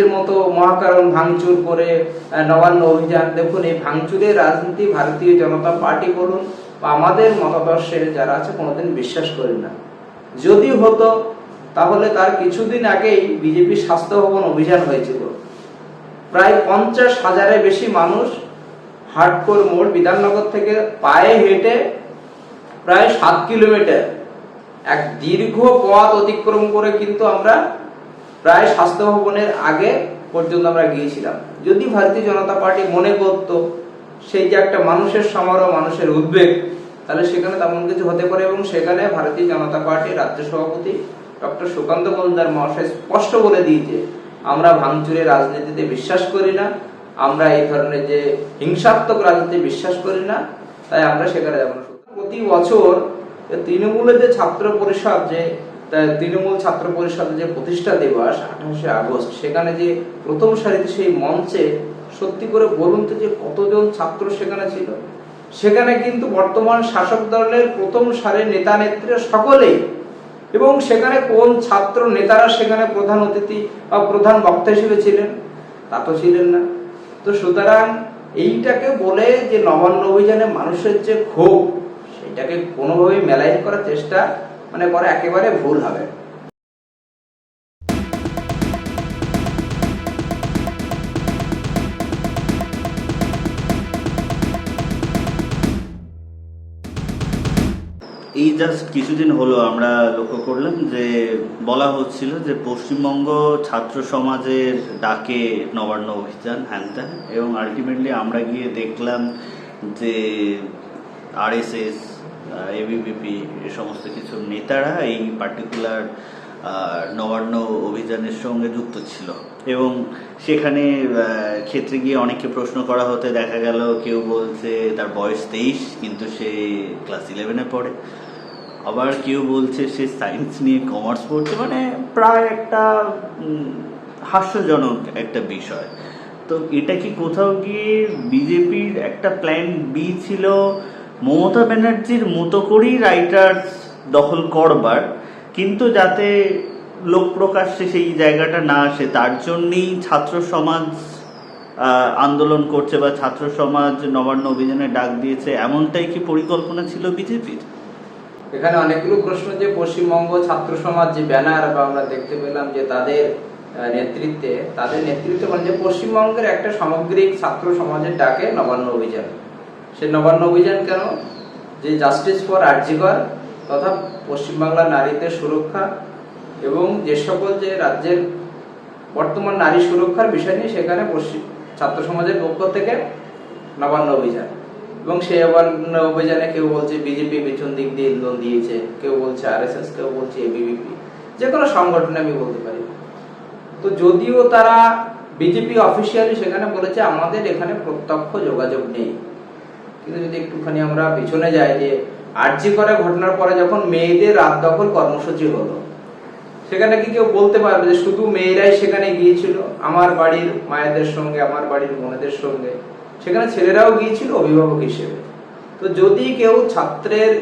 ব্যানার্জির মতো মহাকারণ ভাঙচুর করে নবান্ন অভিযান। দেখুন, এই ভাঙচুরের রাজনীতি ভারতীয় জনতা পার্টি বলুন বা আমাদের মতাদর্শে যারা আছে, কোনোদিন বিশ্বাস করি না। যদি হতো, তাহলে তার কিছুদিন আগেই বিজেপি স্বাস্থ্য ভবন অভিযান হয়েছিল। প্রায় পঞ্চাশ হাজারের বেশি মানুষ হাটকোর মোড় বিধাননগর থেকে পায়ে হেঁটে প্রায় সাত কিলোমিটার। এক দীর্ঘ পথ অতিক্রম করে কিন্তু আমরা প্রায় স্বাস্থ্য ভবনের আগে পর্যন্ত আমরা গিয়েছিলাম। যদি ভারতীয় জনতা পার্টি মনে করত সেই যে একটা মানুষের সমারোহ, মানুষের উদ্বেগ, তাহলে সেখানে তেমন কিছু হতে পারে এবং সেখানে ভারতীয় জনতা পার্টির রাজ্য সভাপতি ডক্টর সুকান্ত মজুমদার মহাশয় স্পষ্ট বলে দিয়েছে, আমরা ভাঙচুরের রাজনীতিতে বিশ্বাস করি না, আমরা এই ধরনের যে হিংসাত্মক রাজনীতি বিশ্বাস করি না, তাই আমরা সেখানে যাব না। প্রতি বছর তৃণমূলের যে ছাত্র পরিষদ যে তৃণমূল ছাত্র পরিষদের যে প্রতিষ্ঠা দিবস, আঠাশে আগস্ট, সেখানে যে প্রথম সারিতে সেই মঞ্চে সত্যি করে বলুন তো যে কতজন ছাত্র সেখানে ছিল? সেখানে কিন্তু বর্তমান শাসক দলের প্রথম সারের নেতা নেত্রী সকলেই এবং সেখানে কোন ছাত্র নেতারা সেখানে প্রধান অতিথি বা প্রধান বক্তা হিসেবে ছিলেন? তা তো ছিলেন না। তো সুতরাং এইটাকে বলে যে নবান্ন অভিযানে মানুষের যে ক্ষোভ, সেটাকে কোনোভাবে মেলাইন করার চেষ্টা মানে করা একেবারে ভুল হবে। এই জাস্ট কিছুদিন হলো আমরা লক্ষ্য করলাম যে বলা হচ্ছিল যে পশ্চিমবঙ্গ ছাত্র সমাজের ডাকে নবান্ন অভিযান হ্যান এবং আলটিমেটলি আমরা গিয়ে দেখলাম যে আরএসএস এবিভিপি এ সমস্ত কিছু নেতারা এই পার্টিকুলার নবান্ন অভিযানের সঙ্গে যুক্ত ছিল। এবং সেখানে ক্ষেত্রে গিয়ে অনেককে প্রশ্ন করা হতে দেখা গেল, কেউ বলছে তার বয়স তেইশ, কিন্তু সে ক্লাস ইলেভেনে পড়ে। আবার কেউ বলছে সে সায়েন্স নিয়ে কমার্স পড়ছে মানে প্রায় একটা হাস্যজনক একটা বিষয়। তো এটা কি কোথাও গিয়ে বিজেপির একটা প্ল্যান বি ছিল? মমতা ব্যানার্জির মতো করেই রাইটার্স দখল করবার, কিন্তু যাতে লোক প্রকাশ্যে সেই জায়গাটা না আসে, তার জন্যেই ছাত্র সমাজ আন্দোলন করছে বা ছাত্র সমাজ নবান্ন অভিযানে ডাক দিয়েছে। এমনটাই কি পরিকল্পনা ছিল বিজেপির? এখানে অনেকগুলো প্রশ্ন যে পশ্চিমবঙ্গ ছাত্র সমাজ যে ব্যানার, বা আমরা দেখতে পেলাম যে তাদের নেতৃত্বে তাদের নেতৃত্বে মানে যে পশ্চিমবঙ্গের একটা সামগ্রিক ছাত্র সমাজের ডাকে নবান্ন অভিযান। সে নবান্ন অভিযান কেন? যে জাস্টিস ফর আর্জিকর তথা পশ্চিমবাংলার নারীদের সুরক্ষা এবং যে সকল যে রাজ্যের বর্তমান নারী সুরক্ষার বিষয় নিয়ে সেখানে পশ্চিম ছাত্র সমাজের পক্ষ থেকে নবান্ন অভিযান। এবং সেই নবান্ন অভিযানে কেউ বলছে বিজেপি পেছন দিক দিয়ে ইন্ধন দিয়েছে, কেউ বলছে আরএসএস কেউ বলছে এবিভিপি যে কোনো সংগঠনে আমি বলতে পারি। তো যদিও তারা বিজেপি অফিসিয়ালি সেখানে বলেছে আমাদের এখানে প্রত্যক্ষ যোগাযোগ নেই। কিন্তু যদি একটুখানি আমরা পিছনে যাই যে আর্জি করা ঘটনার পরে যখন মেয়েদের রাত দখল কর্মসূচি হলো, সেখানে কি কেউ বলতে পারবে যে শুধু মেয়েরাই সেখানে গিয়েছিল? আমার বাড়ির মায়েদের সঙ্গে, আমার বাড়ির বোনেদের সঙ্গে। সেখানে ছেলেরাও গিয়েছিল, অভিভাবক হিসেবে। তো যদি কেউ ছাত্রের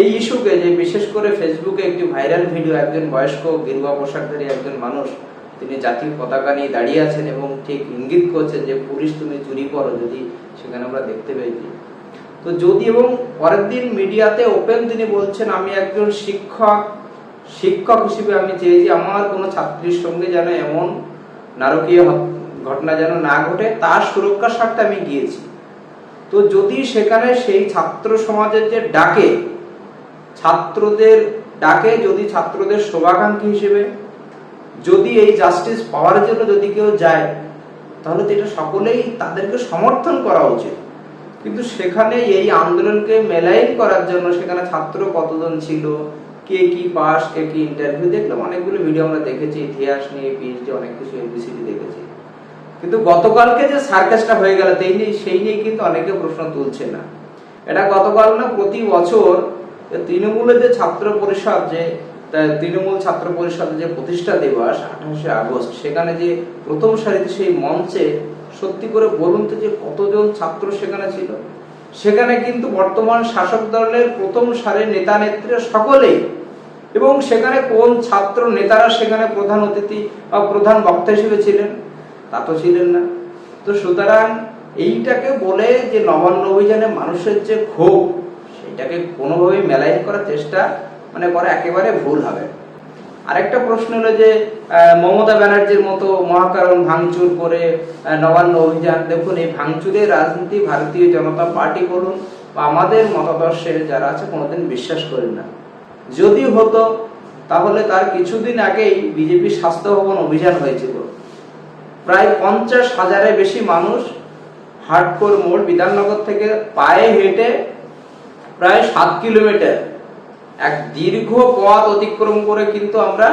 এই ইস্যুকে যে বিশেষ করে ফেসবুকে একটি ভাইরাল ভিডিও, একজন বয়স্ক গেরুয়া পোশাকধারী একজন মানুষ, তিনি জাতীয় পতাকা নিয়ে দাঁড়িয়ে আছেন এবং ঠিক ইঙ্গিত করছেন যে পুলিশ তুমি চুরি করো, যদি সেখানে আমরা দেখতে পেয়েছি। তো যদি এবং পরের দিন মিডিয়াতে ওপেন তিনি বলছেন, আমি একজন শিক্ষক শিক্ষক হিসেবে আমি চেয়েছি আমার কোনো ছাত্রীর সঙ্গে যেন এমন নারকীয় ঘটনা যেন না ঘটে, তার সুরক্ষার স্বার্থে আমি গিয়েছি। তো যদি সেখানে সেই ছাত্র সমাজের যে ডাকে, ছাত্রদের ডাকে যদি ছাত্রদের শোভাকাঙ্ক্ষী হিসেবে, যদি এই জাস্টিস পাওয়ার জন্য যদি কেউ যায়, তাহলে তো এটা সকলেই তাদেরকে সমর্থন করা উচিত। কিন্তু সেখানে এই আন্দোলনকে মেলাইন করার জন্য সেখানে ছাত্র কতজন ছিল? কে কি পাস, কে কি ইন্টারভিউ দেখলাম অনেকগুলো ভিডিও আমরা দেখেছি, ইতিহাস নিয়ে পিএইচডি অনেক কিছু এবিসিডি দেখেছি। কিন্তু গতকালকে যে সার্কাসটা হয়ে গেল, সেই নিয়ে সেই নিয়ে কিন্তু অনেকে প্রশ্ন তুলছে না। এটা গতকাল না প্রতি বছর তৃণমূলের যে ছাত্র পরিষদ, যে তৃণমূল ছাত্র পরিষদের যে প্রতিষ্ঠা দিবস, আঠাশে আগস্ট, সেখানে যে প্রথম সারিতে সেই মঞ্চে সত্যি করে বলুন তো যে কতজন ছাত্র সেখানে ছিল? সেখানে কিন্তু বর্তমান শাসক দলের প্রথম সারের নেতা নেত্রী সকলেই এবং সেখানে কোন ছাত্র নেতারা সেখানে প্রধান অতিথি বা প্রধান বক্তা হিসেবে ছিলেন? তা তো ছিলেন না। তো সুতরাং এইটাকে বলে যে নবান্ন অভিযানে মানুষের যে ক্ষোভ সেটাকে কোনোভাবেই মেলাইন করার চেষ্টা মানে করা একেবারে ভুল হবে। আরেকটা প্রশ্ন হলো যে মমতা ব্যানার্জির মতো মহাকারণ ভাঙচুর করে নবান্ন অভিযান। দেখুন, এই ভাঙচুরের রাজনীতি ভারতীয় জনতা পার্টি বলুন বা আমাদের মতাদর্শে যারা আছে, কোনোদিন বিশ্বাস করি না। যদি হতো, তাহলে তার কিছুদিন আগেই বিজেপি স্বাস্থ্য ভবন অভিযান হয়েছিল। প্রায় পঞ্চাশ হাজারের বেশি মানুষ হাটকোর মোড় বিধাননগর থেকে পায়ে হেঁটে প্রায় সাত কিলোমিটার এক দীর্ঘ পথ অতিক্রম করে কিন্তু আমরা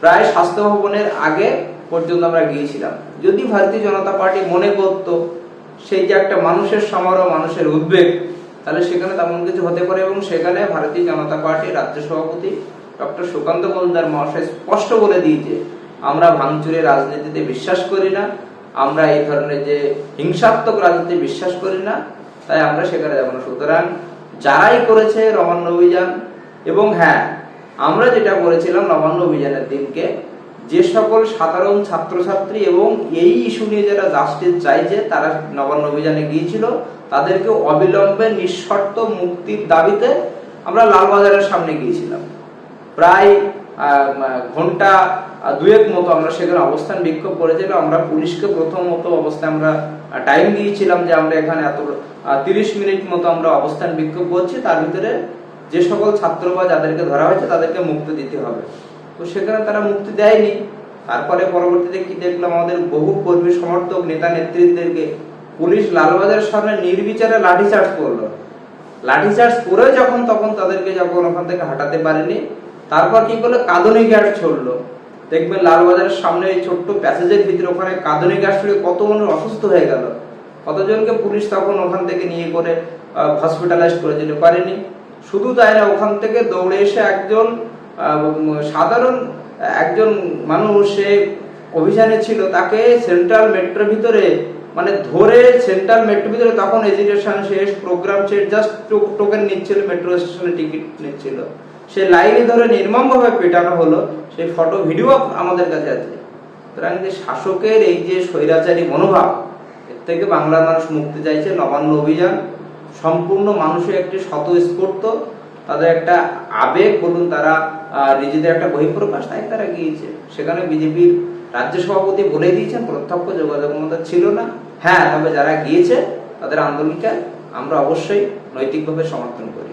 প্রায় স্বাস্থ্য ভবনের আগে পর্যন্ত আমরা গিয়েছিলাম। যদি ভারতীয় জনতা পার্টি মনে করত সেই যে একটা মানুষের সমারোহ, মানুষের উদ্বেগ, তাহলে সেখানে তেমন কিছু হতে পারে এবং সেখানে ভারতীয় জনতা পার্টির রাজ্য সভাপতি ডক্টর সুকান্ত মজুমদার মহাশয় স্পষ্ট বলে দিয়েছে, আমরা ভাঙচুরের রাজনীতিতে বিশ্বাস করি না, আমরা এই ধরনের যে হিংসাত্মক রাজনীতি বিশ্বাস করি না, তাই আমরা সেখানে যাব না। সুতরাং যারাই করেছে নবান্ন অভিযান, এবং হ্যাঁ আমরা যেটা করেছিলাম নবান্ন অভিযানের দিনকে, যে সকল সাধারণ ছাত্রছাত্রী এবং এই ইস্যু নিয়ে যারা জাস্টিস চাইছে, তারা নবান্ন অভিযানে গিয়েছিল, তাদেরকে অবিলম্বে নিঃশর্ত মুক্তির দাবিতে আমরা লালবাজারের সামনে গিয়েছিলাম। প্রায় ঘণ্টা আহ, দুয়েক মতো আমরা সেখানে অবস্থান বিক্ষোভ করেছিলাম আমরা পুলিশকে প্রথমত অবস্থায় আমরা টাইম দিয়েছিলাম যে আমরা এখানে এত তিরিশ মিনিট মতো আমরা অবস্থান বিক্ষোভ করছি। তার ভিতরে যে সকল ছাত্র বা যাদেরকে ধরা হয়েছে তাদেরকে মুক্তি দিতে হবে। তো সেখানে তারা মুক্তি দেয়নি। তারপরে পরবর্তীতে কি দেখলাম? আমাদের বহু কর্মী সমর্থক নেতা নেতৃত্বদেরকে পুলিশ লালবাজারের সামনে নির্বিচারে লাঠিচার্জ করল। লাঠিচার্জ করে যখন তখন তাদেরকে যখন ওখান থেকে হাঁটাতে পারেনি তারপর কি করল? কাঁদনি গ্যাস ছড়লো। দেখবেন লালবাজারের সামনে এই ছোট্ট প্যাসেজের ভিতরে ওখানে কাঁদনি গ্যাস কত মানুষ অসুস্থ হয়ে গেল। কতজনকে পুলিশ তখন ওখান থেকে নিয়ে করে হসপিটালাইজ করেছিল পারেনি। শুধু তাই না, ওখান থেকে দৌড়ে এসে একজন সাধারণ, একজন মানুষ সে অভিযানে ছিল, তাকে সেন্ট্রাল মেট্রোর ভিতরে মানে ধরে সেন্ট্রাল মেট্রোর ভিতরে তখন এজিটেশন শেষ প্রোগ্রাম শেষ জাস্ট টোকেন নিচ্ছিল মেট্রো স্টেশনে টিকিট নিচ্ছিল। সে লাইনে ধরে নির্মমভাবে পেটানো হলো সেই ফটো ভিডিও আমাদের কাছে আছে। সুতরাং যে শাসকের এই যে স্বৈরাচারী মনোভাব, এর থেকে বাংলার মানুষ মুক্তি চাইছে, নবান্ন অভিযান। সম্পূর্ণ মানুষের একটি স্বতঃস্ফূর্ত, তাদের একটা আবেগ, বলুন তারা নিজেদের একটা বহিঃপ্রকাশ তাই তারা গিয়েছে। সেখানে বিজেপির রাজ্য সভাপতি বলে দিয়েছেন, প্রত্যক্ষ যোগাযোগ মতো ছিল না। হ্যাঁ তবে যারা গিয়েছে, তাদের আন্দোলনকে আমরা অবশ্যই নৈতিকভাবে সমর্থন করি।